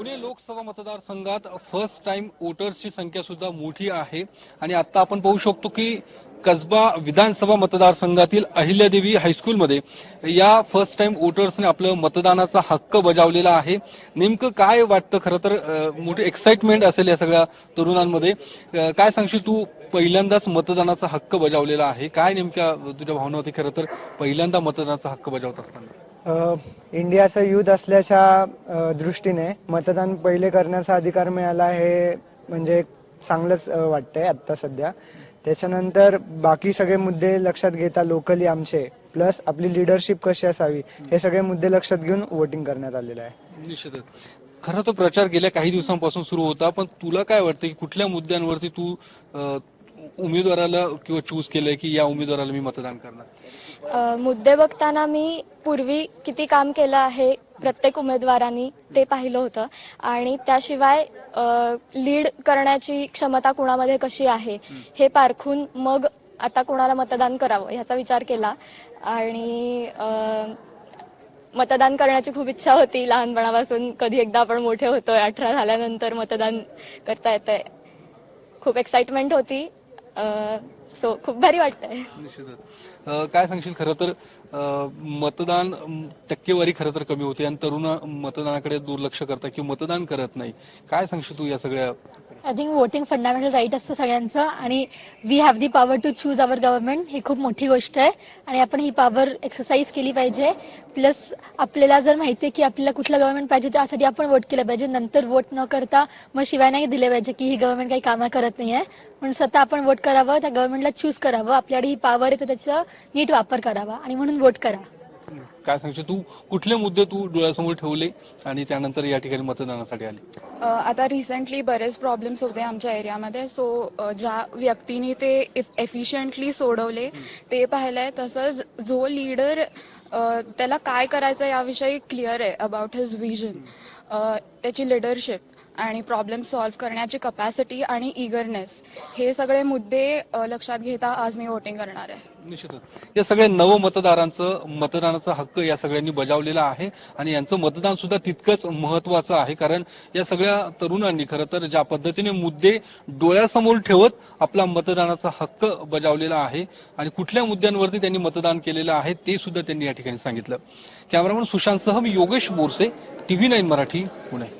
पुणे लोकसभा मतदारसंघात first time वोटर्सची संख्या सुद्धा मोठी आहे. आणि आता आपण पाहू शकतो की कसबा विधानसभा मतदारसंघातील अहिल्यादेवी हायस्कूलमध्ये या फर्स्ट टाइम वोटर्सने आपलं मतदानाचा हक्क बजावलेला आहे. नेमकं काय वाटतं? खरं तर मोठी एक्साइटमेंट असेल या सगळ्या तरुणांमध्ये. काय सांगशील तू? पहिल्यांदाच मतदानाचा हक्क बजावलेला आहे. काय नेमक्या तुझ्या भावना होती खरं तर पहिल्यांदा मतदानाचा हक्क बजावत असताना? इंडियाचं युथ असल्याच्या दृष्टीने मतदान पहिले करण्याचा अधिकार मिळाला हे म्हणजे चांगलंच वाटतंय आत्ता सध्या. त्याच्यानंतर बाकी सगळे मुद्दे लक्षात घेता लोकली आमचे प्लस आपली लिडरशिप कशी असावी हे सगळे मुद्दे लक्षात घेऊन वोटिंग करण्यात आलेलं आहे. निश्चितच खरं तो प्रचार गेल्या काही दिवसांपासून सुरू होता पण तुला काय वाटतं की कुठल्या मुद्द्यांवरती तू उमेदवाराला किंवा चूज केलंय की या उमेदवाराला मी मतदान करणार? मुद्दे बघताना मी पूर्वी किती काम केलं आहे प्रत्येक उमेदवारांनी ते पाहिलं होतं. आणि त्याशिवाय लीड करण्याची क्षमता कुणामध्ये कशी आहे हे पारखून मग आता कुणाला मतदान करावं ह्याचा विचार केला. आणि मतदान करण्याची खूप इच्छा होती लहानपणापासून. कधी एकदा आपण मोठे होतोय अठरा झाल्यानंतर मतदान करता येतंय. खूप एक्साइटमेंट होती. सो खूप भारी वाटतंय. निश्चितच. काय सांगशील? खरं तर अं, मतदान टक्केवारी खरं तर कमी होते आणि तरुण मतदानाकडे दुर्लक्ष करतात किंवा मतदान करत नाही. काय सांगशील तू या सगळ्या I think voting fundamental right असतं सगळ्यांचं. आणि we have the power to choose our government ही खूप मोठी गोष्ट आहे. आणि आपण ही पॉवर एक्सरसाइज केली पाहिजे. प्लस आपल्याला जर माहिती आहे की आपल्याला कुठलं गव्हर्नमेंट पाहिजे त्यासाठी आपण वोट केलं पाहिजे. नंतर वोट न करता मग शिवाय नाही दिले पाहिजे की ही गव्हर्नमेंट काही कामं करत नाही आहे म्हणून स्वतः आपण वोट करावं त्या गव्हर्नमेंटला चूज करावं. आपल्याकडे ही पॉवर आहे तर त्याचा नीट वापर करावा. आणि म्हणून वोट करा. काय सांगशील? तू कुठले मुद्दे तू डोळ्यासमोर ठेवले आणि त्यानंतर या ठिकाणी मतदानासाठी आली? आता रिसेंटली बरेच प्रॉब्लेम्स होते आमच्या एरियामध्ये सो ज्या व्यक्तीने ते एफिशियंटली सोडवले ते पाहिलंय. तसंच जो लीडर त्याला काय करायचं याविषयी क्लिअर आहे अबाउट हिज विजन त्याची लिडरशिप आणि प्रॉब्लेम सॉल्व्ह करण्याची कपॅसिटी आणि इगरनेस हे सगळे मुद्दे लक्षात घेता आज मी वोटिंग करणार आहे. निश्चितच. या सगळ्या नव मतदारांचं मतदानाचा हक्क या सगळ्यांनी बजावलेला आहे आणि यांचं मतदान सुद्धा तितकंच महत्वाचं आहे. कारण या सगळ्या तरुणांनी खरं तर ज्या पद्धतीने मुद्दे डोळ्यासमोर ठेवत आपला मतदानाचा हक्क बजावलेला आहे आणि कुठल्या मुद्द्यांवरती त्यांनी मतदान केलेलं आहे ते सुद्धा त्यांनी या ठिकाणी सांगितलं. कॅमेरामन सुशांतसह मी योगेश बोरसे टीव्ही नाईन मराठी पुणे.